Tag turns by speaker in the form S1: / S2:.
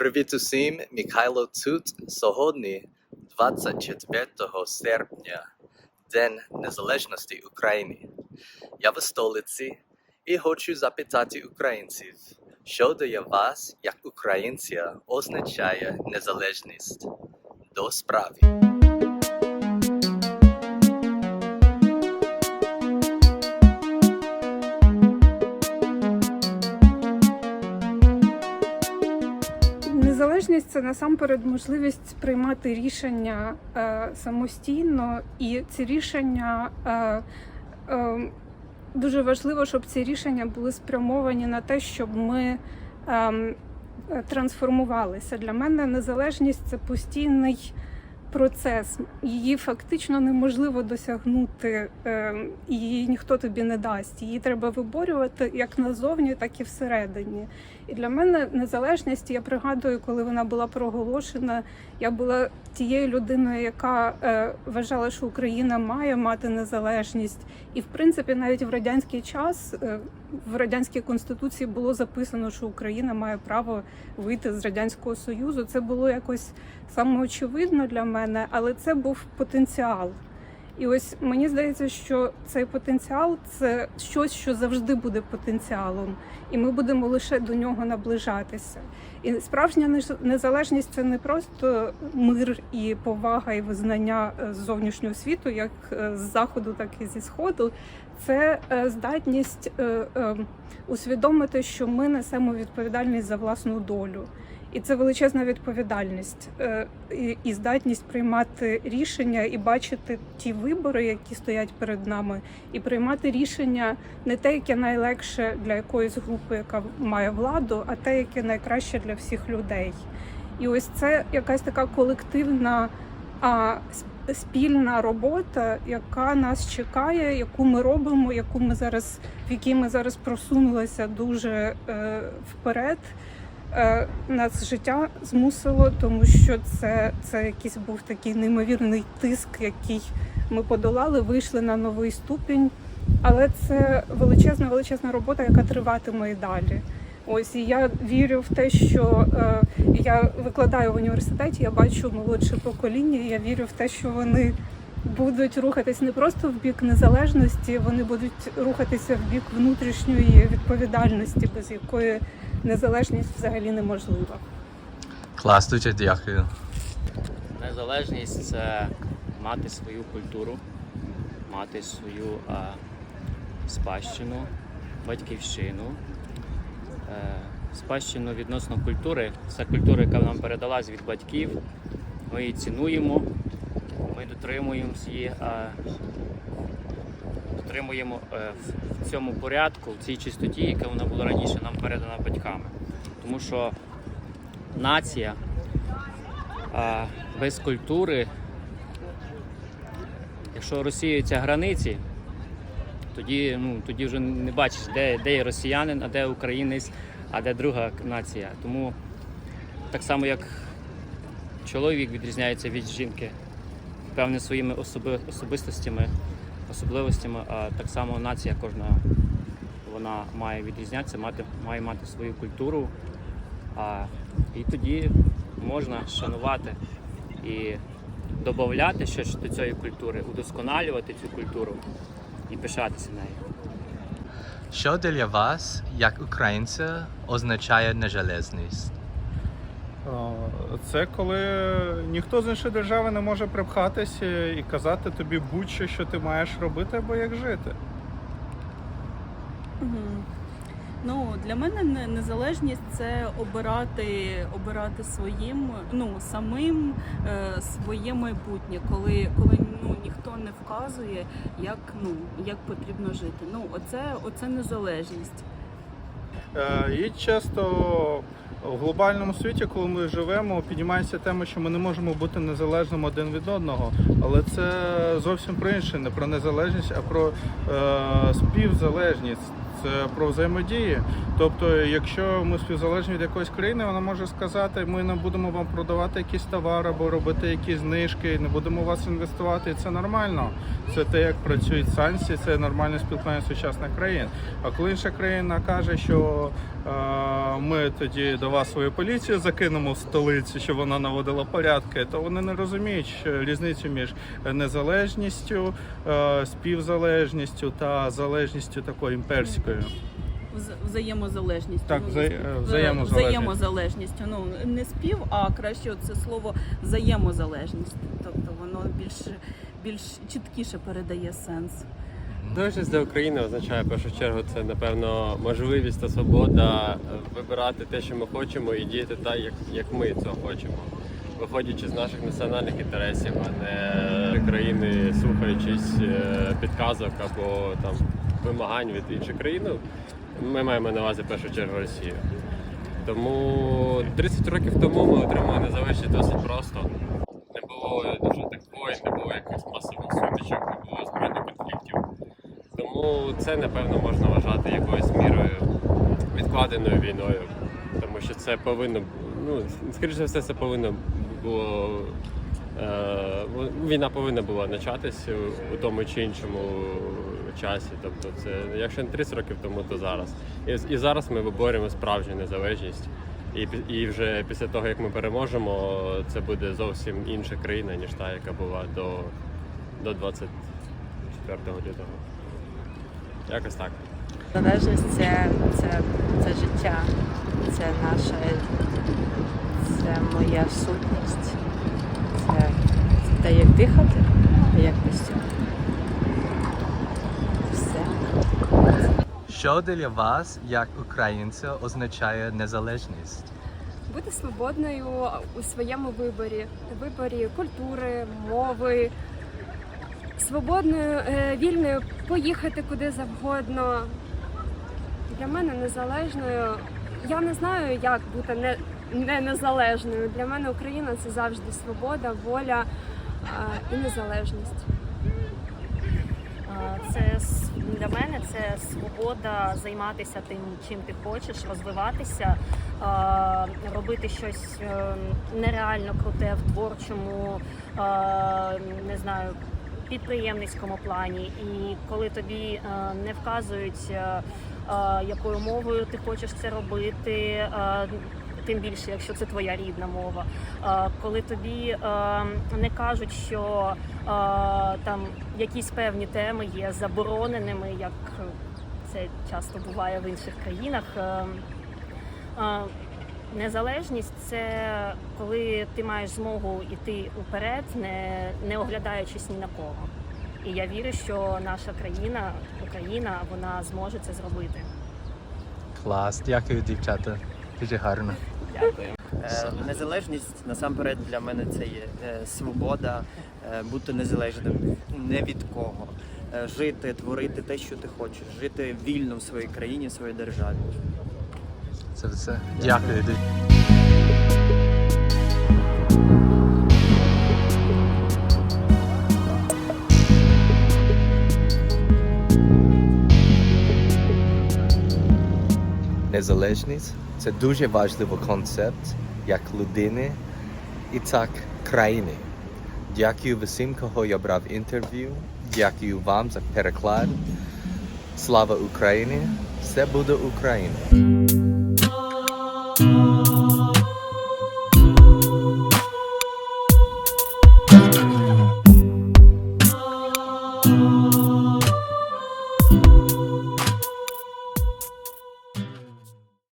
S1: Привіт усім, Михайло тут. Сьогодні, 24 серпня, День Незалежності України. Я в столиці і хочу запитати українців, що для вас, як українця, означає незалежність? До справи.
S2: Незалежність це насамперед можливість приймати рішення е, самостійно, і ці рішення е, е, дуже важливо, щоб ці рішення були спрямовані на те, щоб ми е, трансформувалися. Для мене незалежність це постійний процес. Її фактично неможливо досягнути, е, її ніхто тобі не дасть. Її треба виборювати як назовні, так і всередині. І для мене незалежність, я пригадую, коли вона була проголошена, я була тією людиною, яка е, вважала, що Україна має мати незалежність. І в принципі, навіть в радянський час е, в радянській конституції було записано, що Україна має право вийти з радянського союзу. Це було якось самоочевидно для мене, але це був потенціал. І ось мені здається, що цей потенціал це щось, що завжди буде потенціалом, і ми будемо лише до нього наближатися. І справжня незалежність це не просто мир і повага і визнання е, зовнішнього світу, як е, з заходу, так і зі сходу. Це е, здатність е, е, усвідомити, що ми несемо відповідальність за власну долю. І це величезна відповідальність е, і, здатність приймати рішення і бачити ті вибори, які стоять перед нами, і приймати рішення не те, яке найлегше для якоїсь групи, яка має владу, а те, яке найкраще для всіх людей. І ось це якась така колективна а, спільна робота, яка нас чекає, яку ми робимо, яку ми зараз, в якій ми зараз просунулися дуже е, вперед. Е, нас життя змусило, тому що це, це якийсь був такий неймовірний тиск, який ми подолали, вийшли на новий ступінь. Але це величезна, величезна робота, яка триватиме і далі. Ось і я вірю в те, що е, я викладаю в університеті, я бачу молодше покоління, і я вірю в те, що вони будуть рухатись не просто в бік незалежності, вони будуть рухатися в бік внутрішньої відповідальності, без якої незалежність взагалі неможлива.
S1: Клас, дуже дякую.
S3: Незалежність це мати свою культуру, мати свою а, спадщину, батьківщину. Е, спадщину відносно культури. Це культура, яка нам передалась від батьків. Ми її цінуємо, ми дотримуємося її, а, дотримуємо е, в- цьому порядку, в цій чистоті, яка вона була раніше нам передана батьками. Тому що нація без культури, якщо розсіюються границі, тоді, ну, тоді вже не бачиш, де, де є росіянин, а де українець, а де друга нація. Тому так само, як чоловік відрізняється від жінки певними своїми особи, особистостями, особливостями, а так само нація кожна вона має відрізнятися, мати, має мати свою культуру. А, і тоді можна шанувати і додати щось до цієї культури, удосконалювати цю культуру і пишатися нею.
S1: Що для вас, як українця, означає незалежність?
S4: Це коли ніхто з іншої держави не може припхатися і казати тобі будь-що, що ти маєш робити або як жити.
S5: Ну, для мене незалежність це обирати, обирати своїм, ну самим е, своє майбутнє, коли, коли ну ніхто не вказує, як ну як потрібно жити. Ну, оце, оце незалежність.
S4: Е, І часто в глобальному світі, коли ми живемо, піднімається тема, що ми не можемо бути незалежними один від одного. Але це зовсім про інше, не про незалежність, а про е, співзалежність. Це про взаємодії. Тобто, якщо ми співзалежні від якоїсь країни, вона може сказати, ми не будемо вам продавати якісь товари або робити якісь знижки, не будемо у вас інвестувати. І це нормально. Це те, як працюють санкції, це нормальне спілкування сучасних країн. А коли інша країна каже, що ми тоді до вас свою поліцію закинемо в столицю, щоб вона наводила порядки, то вони не розуміють що різницю між незалежністю, е, співзалежністю та залежністю такою імперською.
S5: Вз- взаємозалежністю.
S4: Так,
S5: Ну,
S4: е,
S5: в-
S4: взаємозалежність.
S5: взаємозалежністю. Ну не спів, а краще це слово взаємозалежність. Тобто воно більш більш чіткіше передає сенс.
S6: Незалежність для України означає в першу чергу це напевно можливість та свобода вибирати те, що ми хочемо, і діяти так, як, як ми цього хочемо, виходячи з наших національних інтересів, а не країни, слухаючись е, підказок або там вимагань від інших країн. Ну, Ми маємо на увазі в першу чергу Росію. Тому 30 років тому ми отримали незалежність досить просто. Не було жодних воїн, не було якихось масових сутичок, не було збройних конфліктів. Тому це, напевно, можна вважати якоюсь мірою відкладеною війною. Тому що це повинно, ну, скоріше все, це повинно було. Е, війна повинна була початись у тому чи іншому часі. Тобто, це якщо не 30 років тому, то зараз. І, і зараз ми виборюємо справжню незалежність. І, і вже після того, як ми переможемо, це буде зовсім інша країна, ніж та, яка була до, до 24 лютого. Якось так.
S7: Залежність це, це, це життя, це наше, це моя сутність, це, це те, як дихати, а як цього. Все.
S1: Що для вас, як українця, означає незалежність?
S8: бути свободною у своєму виборі, виборі культури, мови, свободною, е, вільною поїхати куди завгодно. Для мене незалежною. Я не знаю, як бути не, не незалежною. Для мене Україна це завжди свобода, воля е, і незалежність.
S9: Це для мене це свобода займатися тим, чим ти хочеш, розвиватися, робити щось е, нереально круте в творчому, не знаю, підприємницькому плані. І коли тобі е, не вказують, е, е, якою мовою ти хочеш це робити. Тим більше, якщо це твоя рідна мова, коли тобі не кажуть, що там якісь певні теми є забороненими, як це часто буває в інших країнах. Незалежність це коли ти маєш змогу йти уперед, не, не оглядаючись ні на кого. І я вірю, що наша країна, Україна, вона зможе це зробити.
S1: Клас, дякую, дівчата. Дуже гарно.
S10: Дякую. Е, Незалежність насамперед для мене це є е, свобода, е, бути незалежним не від кого, Е, жити, творити те, що ти хочеш, жити вільно в своїй країні, в своїй державі.
S1: Це все. Дякую. Незалежність це дуже важливий концепт як людини і так країни. Дякую всім, кого я брав інтерв'ю. Дякую вам за переклад. Слава Україні! Все буде Україна!